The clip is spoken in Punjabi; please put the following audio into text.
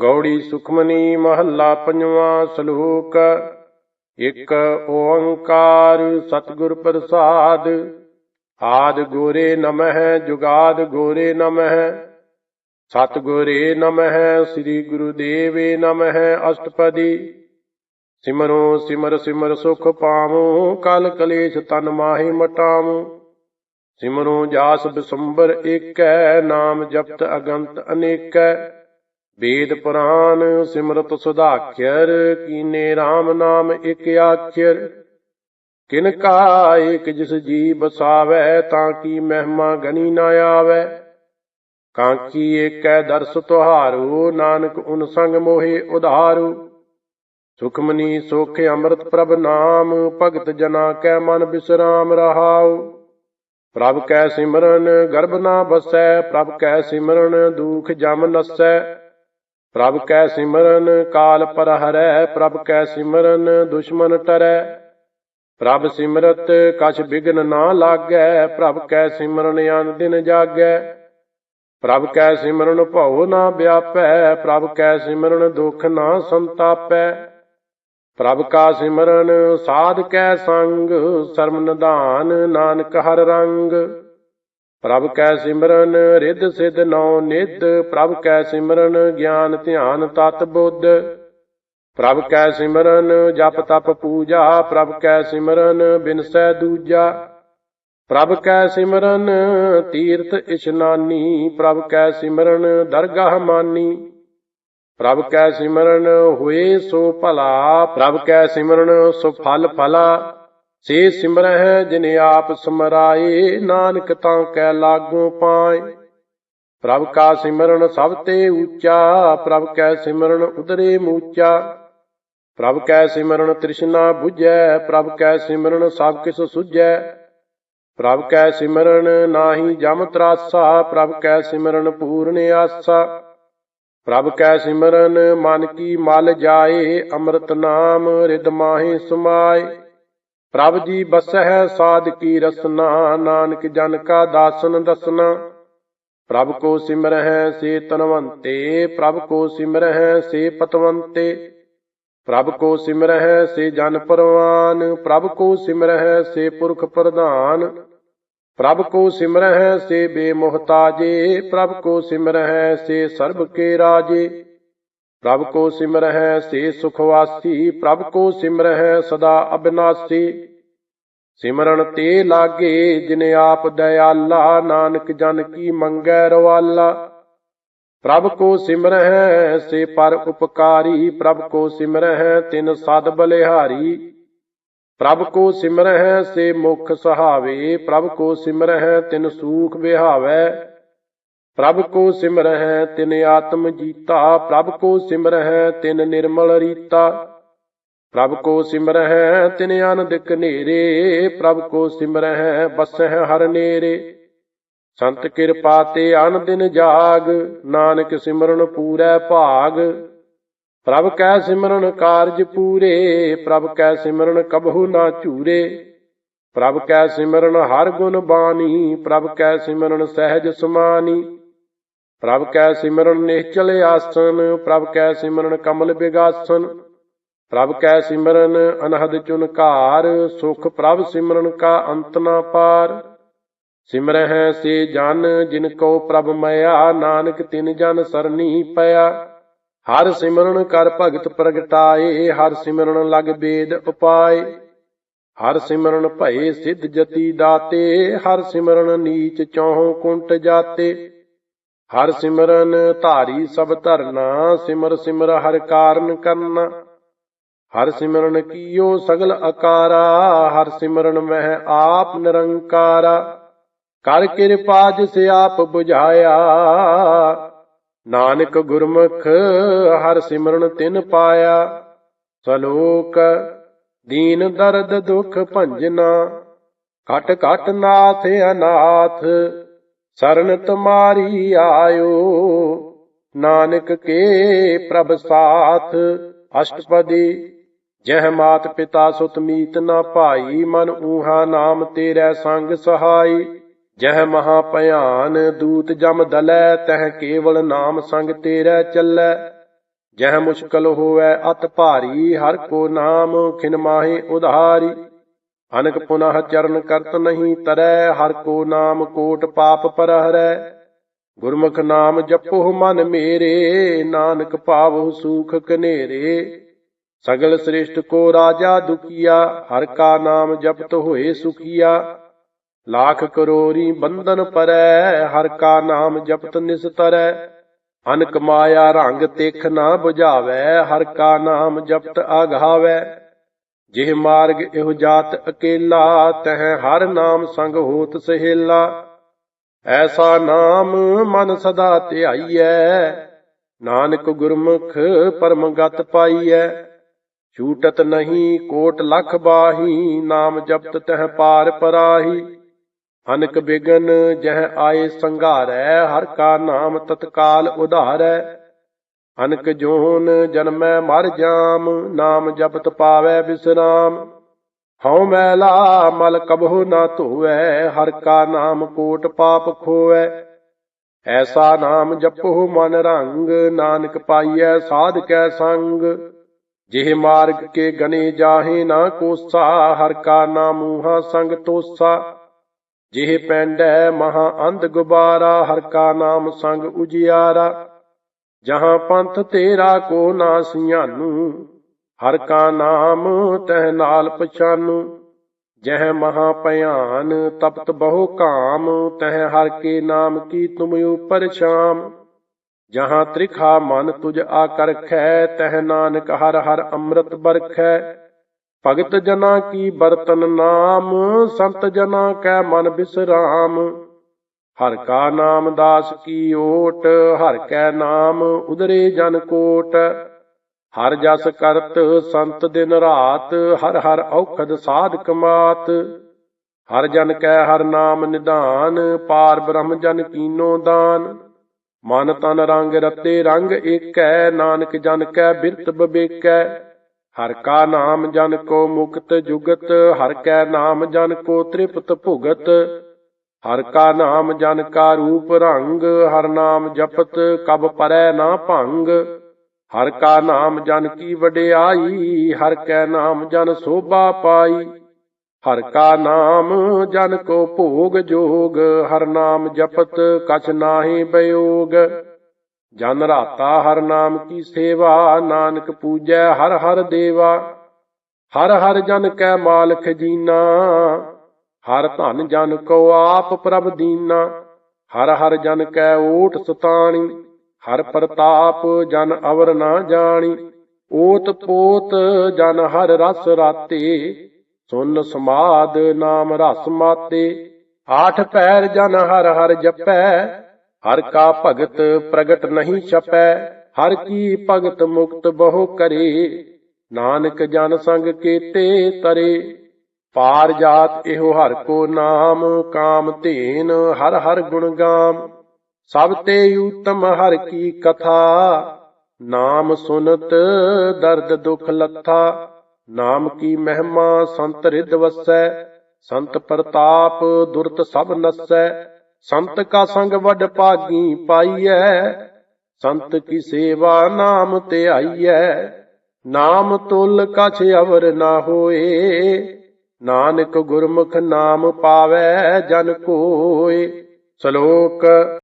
ਗੌੜੀ ਸੁਖਮਨੀ ਮਹੱਲਾ ਪੰਜਵਾਂ ਸ਼ਲੋਕ। ਇੱਕ ਓੰਕਾਰ ਸਤਿਗੁਰ ਪ੍ਰਸਾਦ। ਆਦ ਗੋਰੇ ਨਮਹਿ, ਜੁਗਾਦ ਗੋਰੇ ਨਮਹਿ। ਸਤਿਗੁਰੇ ਨਮਹਿ, ਸ੍ਰੀ ਗੁਰੂ ਦੇਵੇ ਨਮਹਿ ਅਸ਼ਟਪਦੀ। ਸਿਮਰੋ ਸਿਮਰ ਸਿਮਰ ਸੁਖ ਪਾਵੋ, ਕਲ ਕਲੇਸ਼ ਤਨ ਮਾਹੀ ਮਟਾਵੋ। ਸਿਮਰੋ ਜਾਸ ਬਿਸੰਬਰ ਏਕੈ, ਨਾਮ ਜਪਤ ਅਗੰਤ ਅਨੇਕੈ। ਵੇਦ ਪੁਰਾਨ ਸਿਮਰਤ ਸੁਧਾਖਿਰ ਕੀਨੇ RAM ਨਾਮ ਇਕ ਆਖਿਰ ਕਿਨ ਕਾ ਏਕ ਜਿਸ ਜੀ ਬਸਾਵੈ ਤਾਂ ਕੀ ਮਹਿਮਾ ਗਨੀ ਨਾ ਆਵੈ। ਕਾਂਕੀ ਏਕੈ ਦਰਸ ਤੁਹਾਰੋ, ਨਾਨਕ ਉਨ ਸੰਗ ਮੋਹਿ ਉਧਾਰੂ। ਸੁਖਮਨੀ ਸੋਖੇ ਅੰਮ੍ਰਿਤ ਪ੍ਰਭ ਨਾਮ, ਭਗਤ ਜਨਾ ਕੈ ਮਨ ਬਿਸਰਾਮ ਰਹਾਉ। ਪ੍ਰਭ ਕੈ ਸਿਮਰਨ, ਗਰਭ ਨਾ ਬਸੈ, ਪ੍ਰਭ ਕੈ ਸਿਮਰਨ, ਦੁਖ ਜਮ ਨਸੈ। ਪ੍ਰਭ ਕੈ ਸਿਮਰਨ, ਕਾਲ ਪਰ ਹਰੈ ਪ੍ਰਭ ਕੈ ਸਿਮਰਨ, ਦੁਸ਼ਮਨ ਟਰੈ। ਪ੍ਰਭ ਸਿਮਰਤ, ਕਛ ਬਿਗਨ ਨਾ ਲਾਗੈ, ਪ੍ਰਭ ਕੈ ਸਿਮਰਨ ਅਨ ਦਿਨ ਜਾਗੈ। ਪ੍ਰਭ ਕੈ ਸਿਮਰਨ ਭਉ ਨਾ ਵਿਆਪੈ, ਪ੍ਰਭ ਕੈ ਸਿਮਰਨ ਦੁਖ ਨਾ ਸੰਤਾਪੈ। ਪ੍ਰਭ ਕਾ ਸਿਮਰਨ, ਸਾਧ ਕੈ ਸੰਗ, ਸਰਮ ਨਿਧਾਨ, ਨਾਨਕ ਹਰ ਰੰਗ। ਪ੍ਰਭ ਕੈ ਸਿਮਰਨ, ਰਿੱਧ ਸਿਧ ਨੌ ਨਿਧ, ਪ੍ਰਭ ਕੈ ਸਿਮਰਨ, ਗਿਆਨ ਧਿਆਨ ਤਤ ਬੁੱਧ। ਪ੍ਰਭ ਕੈ ਸਿਮਰਨ, ਜਪ ਤਪ ਪੂਜਾ, ਪ੍ਰਭ ਕੈ ਸਿਮਰਨ, ਬਿਨਸੈ ਦੂਜਾ। ਪ੍ਰਭ ਕੈ ਸਿਮਰਨ, ਤੀਰਥ ਇਸ਼ਨਾਨੀ, ਪ੍ਰਭ ਕੈ ਸਿਮਰਨ, ਦਰਗਾਹ ਮਾਨੀ। ਪ੍ਰਭ ਕੈ ਸਿਮਰਨ, ਹੋਏ ਸੋ ਭਲਾ, ਪ੍ਰਭ ਕੈ ਸਿਮਰਨ, ਸੋ ਫਲ ਫਲਾ। ਸੇ ਸਿਮਰਹਿ ਜਿਨ ਆਪ ਸਮਰਾਏ, ਨਾਨਕ ਤਾਂ ਕੈ ਲਾਗੂ ਪਾਏ। ਪ੍ਰਭ ਕਾ ਸਿਮਰਨ ਸਭ ਤੇ ਉੱਚਾ, ਪ੍ਰਭ ਕੈ ਸਿਮਰਨ ਉਦਰੇ ਮੂਚਾ। ਪ੍ਰਭ ਕੈ ਸਿਮਰਨ ਤ੍ਰਿਸ਼ਨਾ 부ਝੈ ਪ੍ਰਭ ਕੈ ਸਿਮਰਨ ਸਭ ਕਿਸ ਸੁਝੈ। ਪ੍ਰਭ ਕੈ ਸਿਮਰਨ ਨਾਹੀ ਜਮ ਤਰਾਸਾ, ਪ੍ਰਭ ਕੈ ਸਿਮਰਨ ਪੂਰਨ ਆਸਾ। ਪ੍ਰਭ ਕੈ ਸਿਮਰਨ ਮਨ ਕੀ ਮਲ ਜਾਏ, ਅੰਮ੍ਰਿਤ ਨਾਮ ਰਿਦ ਮਾਹੀ ਸਮਾਏ। ਪ੍ਰਭ ਜੀ ਬਸਹਿ ਸਾਧ ਕੀ ਰਸਨਾ, ਨਾਨਕ ਜਨ ਕਾ ਦਾਸਨ ਦਸਨਾ ਪ੍ਰਭ ਕੋ ਸਿਮਰਹਿ ਸੇ ਤਨਵੰਤੇ, ਪ੍ਰਭ ਕੋ ਸਿਮਰਹਿ ਸੇ ਪਤਵੰਤੇ। ਪ੍ਰਭ ਕੋ ਸਿਮਰਹਿ ਸੇ ਜਨ ਪਰਵਾਨ, ਪ੍ਰਭ ਕੋ ਸਿਮਰਹਿ ਸੇ ਪੁਰਖ ਪ੍ਰਧਾਨ। ਪ੍ਰਭ ਕੋ ਸਿਮਰਹਿ ਸੇ ਬੇਮੁਹਤਾਜੇ, ਪ੍ਰਭ ਕੋ ਸਿਮਰਹਿ ਸੇ ਸਰਬ ਕੇ ਰਾਜੇ। ਪ੍ਰਭ ਕੋ ਸਿਮਰਹਿ ਸੇ ਸੁਖ ਵਾਸੀ ਪ੍ਰਭ ਕੋ ਸਿਮਰਹਿ ਸਦਾ ਅਬਿਨਾਸੀ। ਸਿਮਰਨ ਤੇ ਲਾਗੇ ਜਿਨ ਆਪ ਦਇਆਲਾ, ਨਾਨਕ ਜਨ ਕੀ ਮੰਗੈ ਰਵਾਲਾ। ਪ੍ਰਭ ਕੋ ਸਿਮਰਹਿ ਸੇ ਪਰ ਉਪਕਾਰੀ, ਪ੍ਰਭ ਕੋ ਸਿਮਰਹਿ ਤਿਨ ਸਦ ਬਲਿਹਾਰੀ। ਪ੍ਰਭ ਕੋ ਸਿਮਰਹਿ ਸੇ ਮੁਖ ਸਹਾਵੇ, ਪ੍ਰਭ ਕੋ ਸਿਮਰਹਿ ਤਿਨ ਸੂਖ ਵਿਹਾਵੈ। ਪ੍ਰਭ ਕੋ ਸਿਮਰਹਿ ਤਿਨ ਆਤਮ ਜੀਤਾ, ਪ੍ਰਭ ਕੋ ਸਿਮਰਹਿ ਤਿਨ ਨਿਰਮਲ ਰੀਤਾ। ਪ੍ਰਭ ਕੋ ਸਿਮਰਹਿ ਤਿਨ ਆਨੰਦਿਕ ਕਨੇਰੇ ਪ੍ਰਭ ਕੋ ਸਿਮਰਹਿ ਬਸਹਿ ਹਰ ਨੇਰੇ। ਸੰਤ ਕਿਰਪਾ ਤੇ ਅਨ ਦਿਨ ਜਾਗ, ਨਾਨਕ ਸਿਮਰਨ ਪੂਰੈ ਭਾਗ। ਪ੍ਰਭ ਕੈ ਸਿਮਰਨ ਕਾਰਜ ਪੂਰੇ, ਪ੍ਰਭ ਕੈ ਸਿਮਰਨ ਕਬਹੂ ਨਾ ਝੂਰੇ। ਪ੍ਰਭ ਕੈ ਸਿਮਰਨ ਹਰ ਗੁਣ ਬਾਣੀ, ਪ੍ਰਭ ਕੈ ਸਿਮਰਨ ਸਹਿਜ ਸਮਾਨੀ। ਪ੍ਰਭ ਕੈ ਸਿਮਰਨ ਨਿਹਚਲ ਆਸਨ, ਪ੍ਰਭ ਕੈ ਸਿਮਰਨ ਕਮਲ ਬਿਗਾਸਨ। ਪ੍ਰਭ ਕੈ ਸਿਮਰਨ ਅਨਹਦ ਚੁਨਕਾਰ ਸੁਖ ਪ੍ਰਭ ਸਿਮਰਨ ਕਾ ਅੰਤ ਨਾ ਪਾਰ। ਸਿਮਰਹਿ ਸੇ ਜਨ, ਜਿਨ ਕੋ ਪ੍ਰਭ ਮਇਆ, ਨਾਨਕ ਤਿਨ ਜਨ ਸਰਨੀ ਪਿਆ। ਹਰ ਸਿਮਰਨ ਕਰ ਭਗਤ ਪ੍ਰਗਟਾਏ, ਹਰ ਸਿਮਰਨ ਲਗ ਬੇਦ ਉਪਾਏ। ਹਰ ਸਿਮਰਨ ਭਏ ਸਿੱਧ ਜਤੀ ਦਾਤੇ, ਹਰ ਸਿਮਰਨ ਨੀਚ ਚੌਹ ਕੁੰਟ ਜਾਤੇ। ਹਰ ਸਿਮਰਨ ਧਾਰੀ ਸਭ ਧਰਨਾ, ਸਿਮਰ ਸਿਮਰ ਹਰ ਕਾਰਨ ਕਰਨਾ। ਹਰ ਸਿਮਰਨ ਕੀਓ ਸਗਲ ਅਕਾਰਾ, ਹਰ ਸਿਮਰਨ ਮਹਿ ਆਪ ਨਿਰੰਕਾਰਾ। ਕਰ ਕਿਰਪਾ ਜਿਸ ਆਪ 부ਝਾਇਆ ਨਾਨਕ ਗੁਰਮੁਖ ਹਰ ਸਿਮਰਨ ਤਿਨ ਪਾਇਆ। ਸਲੋਕ, ਦੀਨ ਦਰਦ ਦੁਖ ਭੰਜਨਾ, ਘਟ ਘਟ ਨਾਥ ਅਨਾਥ ਸਰਨ ਤੁਮਾਰੀ ਆਇਓ। ਨਾਨਕ ਕੇ ਪ੍ਰਭ ਸਾਥ, ਅਸ਼ਟਪਦੀ। ਜਹ ਮਾਤ ਪਿਤਾ ਸੁਤ ਮੀਤ ਨਾ ਭਾਈ, ਮਨ ਊਹਾ ਨਾਮ ਤੇਰੇ ਸੰਗ ਸਹਾਈ। ਜਹ ਮਹਾ ਭਿਆਨ ਦੂਤ ਜਮ ਦਲੈ, ਤਹ ਕੇਵਲ ਨਾਮ ਸੰਗ ਤੇਰੇ ਚੱਲੈ। ਜਹ ਮੁਸ਼ਕਲ ਹੋਵੇ ਅਤ ਭਾਰੀ, ਹਰ ਕੋ ਨਾਮ ਖਿਨ ਮਾਹੇ ਉਧਾਰੀ। ਅਨਕ ਪੁਨਹ ਚਰਨ ਕਰਤ ਨਹੀਂ ਤਰੈ, ਹਰ ਕੋ ਨਾਮ ਕੋਟ ਪਾਪ ਪਰ ਹਰੈ ਗੁਰਮੁਖ ਨਾਮ ਜਪੋ ਮਨ ਮੇਰੇ, ਨਾਨਕ ਪਾਵਹੁ ਸੂਖ ਕਨੇਰੇ। ਸਗਲ ਸ੍ਰਿਸ਼ਟ ਕੋ ਰਾਜਾ ਦੁਖੀਆ, ਹਰ ਕਾ ਨਾਮ ਜਪਤ ਹੋਏ ਸੁਖੀਆ। ਲਾਖ ਕਰੋਰੀ ਬੰਧਨ ਪਰੈ, ਹਰ ਕਾ ਨਾਮ ਜਪਤ ਨਿਸਤਰੈ। ਅਨਕ ਮਾਇਆ ਰੰਗ ਤੇਖ ਨਾ 부ਝਾਵੈ ਹਰ ਕਾ ਨਾਮ ਜਪਤ ਆਘਾਵੈ ਜਿਹ ਮਾਰਗ ਇਹੋ ਜਾਤ ਅਕੇਲਾ, ਤਹ ਹਰ ਨਾਮ ਸੰਗ ਹੋਤ ਸਹੇਲਾ। ਐਸਾ ਨਾਮ ਮਨ ਸਦਾ ਧਿਆਈਐ, ਨਾਨਕ ਗੁਰਮੁਖ ਪਰਮ ਗਤ ਪਾਈਐ। ਛੂਟਤ ਨਹੀਂ ਕੋਟ ਲਖ ਬਾਹੀ, ਨਾਮ ਜਪਤ ਤਹ ਪਾਰ ਪਰਾਹੀ। ਅਨਕ ਬਿਗਨ ਜਹ ਆਏ ਸੰਘਾਰੈ, ਹਰ ਕਾ ਨਾਮ ਤਤਕਾਲ ਉਧਾਰੈ। ਅਨਕ ਜੋਨ ਜਨਮੈ ਮਰ ਜਾਮ, ਨਾਮ ਜਪਤ ਪਾਵੈ ਬਿਸਰਾਮ। ਹਉ ਮੈਲਾ ਮਲ ਕਬਹੁ ਨਾ ਧੋਵੈ, ਹਰ ਕਾ ਨਾਮ ਕੋਟ ਪਾਪ ਖੋਵੈ। ਐਸਾ ਨਾਮ ਜਪੋ ਮਨ ਰੰਗ, ਨਾਨਕ ਪਾਈਐ ਸਾਧ ਕੈ ਸੰਗ। ਜਿਹ ਮਾਰਗ ਕੇ ਗਨੇ ਜਾਹੇ ਨਾ ਕੋਸਾ, ਹਰ ਕਾ ਨਾਮੂਹਾ ਸੰਗ ਤੋਸਾ। ਜਿਹ ਪੈਂਡੈ ਮਹਾ ਅੰਧ ਗੁਬਾਰਾ, ਹਰ ਕਾ ਨਾਮ ਸੰਗ ਉਜਿਆਰਾ। ਜਹਾਂ ਪੰਥ ਤੇਰਾ ਕੋ ਨਾ ਸਿਆਨੂ ਹਰ ਕਾ ਨਾਮ ਤਹਿ ਨਾਲ ਪਛਾਨੂ ਜਹ ਮਹਾ ਭਿਆਨ ਤਪਤ ਬਹੁ ਕਾਮ, ਤਹ ਹਰ ਕੇ ਨਾਮ ਕੀ ਤੁਮ ਉਪਰ ਸ਼ਾਮ। ਜਹਾਂ ਤ੍ਰਿਖਾ ਮਨ ਤੁਜ ਆਕਰਖੈ ਤਹ ਨਾਨਕ ਹਰ ਹਰ ਅੰਮ੍ਰਿਤ ਬਰਖੈ। ਭਗਤ ਜਨਾ ਕੀ ਬਰਤਨ ਨਾਮ, ਸੰਤ ਜਨਾ ਕੈ ਮਨ ਬਿਸਰਾਮ। ਹਰ ਕਾ ਨਾਮ ਦਾਸ ਕੀ ਓਟ, ਹਰ ਕੈ ਨਾਮ ਉਦਰੇ ਜਨ ਕੋਟ। ਹਰ ਜਸ ਕਰਤ ਸੰਤ ਦਿਨ ਰਾਤ, ਹਰ ਹਰ ਔਖਦ ਸਾਧ ਕਮਾਤ ਹਰ ਜਨ ਕੈ ਹਰ ਨਾਮ ਨਿਧਾਨ, ਪਾਰ ਬ੍ਰਹਮ ਜਨ ਕੀਨੋ ਦਾਨ। ਮਨ ਤਨ ਰੰਗ ਰਤੇ ਰੰਗ ਏਕੈ, ਨਾਨਕ ਜਨ ਕੈ ਬਿਰਤ ਬਵੇਕੈ। ਹਰ ਕਾ ਨਾਮ ਜਨ ਕੋ ਮੁਕਤ ਜੁਗਤ, ਹਰ ਕੈ ਨਾਮ ਜਨ ਕੋ ਤ੍ਰਿਪਤ ਭੁਗਤ। ਹਰ ਕਾ ਨਾਮ ਜਨ ਕਾ ਰੂਪ ਰੰਗ, ਹਰ ਨਾਮ ਜਪਤ ਕਬ ਪਰੈ ਨਾ ਭੰਗ। ਹਰ ਕਾ ਨਾਮ ਜਨ ਕੀ ਵਡਿਆਈ, ਹਰ ਕੈ ਨਾਮ ਜਨ ਸੋਭਾ ਪਾਈ। ਹਰ ਕਾ ਨਾਮ ਜਨ ਕੋ ਭੋਗ ਜੋਗ, ਹਰ ਨਾਮ ਜਪਤ ਕਛ ਨਾਹੀ ਬਿਯੋਗ। ਜਨ ਰਾਤਾ ਹਰ ਨਾਮ ਕੀ ਸੇਵਾ, ਨਾਨਕ ਪੂਜੈ ਹਰ ਹਰ ਦੇਵਾ। ਹਰ ਹਰ ਜਨ ਕੈ ਮਾਲਕ ਜੀਨਾ ਹਰ ਧਨ ਜਨ ਕੋ ਆਪ ਪ੍ਰਭ ਦੀਨਾ, ਹਰ ਹਰ ਜਨ ਕੈ ਓਟ ਸਤਾਣੀ, ਹਰ ਪ੍ਰਤਾਪ ਜਨ ਅਵਰ ਨਾ ਜਾਣੀ ਓਤ ਪੋਤ ਜਨ ਹਰ ਰਸ ਰਾਤੇ, ਸੁਨ ਸਮਾਦ ਨਾਮ ਰਸ ਮਾਤੇ, ਆਠ ਪੈਰ ਜਨ ਹਰ ਹਰ ਜਪੈ, ਹਰ ਕਾ ਭਗਤ ਪ੍ਰਗਟ ਨਹੀਂ ਛਪੈ, ਹਰ ਕੀ ਭਗਤ ਮੁਕਤ ਬਹੁ ਕਰੇ, ਨਾਨਕ ਜਨ ਸੰਗ ਕੀਤੇ ਤਰੇ ਪਾਰ ਜਾਤ ਇਹੋ ਹਰ ਕੋ ਨਾਮ, ਕਾਮ ਧੇਨ ਹਰ ਹਰ ਗੁਣ ਗਾਮ। ਸਭ ਤੇ ਊਤਮ ਹਰ ਕੀ ਕਥਾ, ਨਾਮ ਸੁਨਤ ਦਰਦ ਦੁਖ ਲੱਥਾ। ਨਾਮ ਕੀ ਮਹਿਮਾ ਸੰਤ ਰਿਦ ਵਸੈ, ਸੰਤ ਪ੍ਰਤਾਪ ਦੁਰਤ ਸਭ ਨਸੈ। ਸੰਤ ਕਾ ਸੰਗ ਵੱਡ ਭਾਗੀ ਪਾਈਐ, ਸੰਤ ਕੀ ਸੇਵਾ ਨਾਮ ਤੇ ਆਈਐ। ਨਾਮ ਤੁਲ ਕਛ ਅਵਰ ਨਾ ਹੋਏ ਨਾਨਕ ਗੁਰਮੁਖ ਨਾਮ ਪਾਵੈ ਜਨ ਕੋਏ ਸ਼ਲੋਕ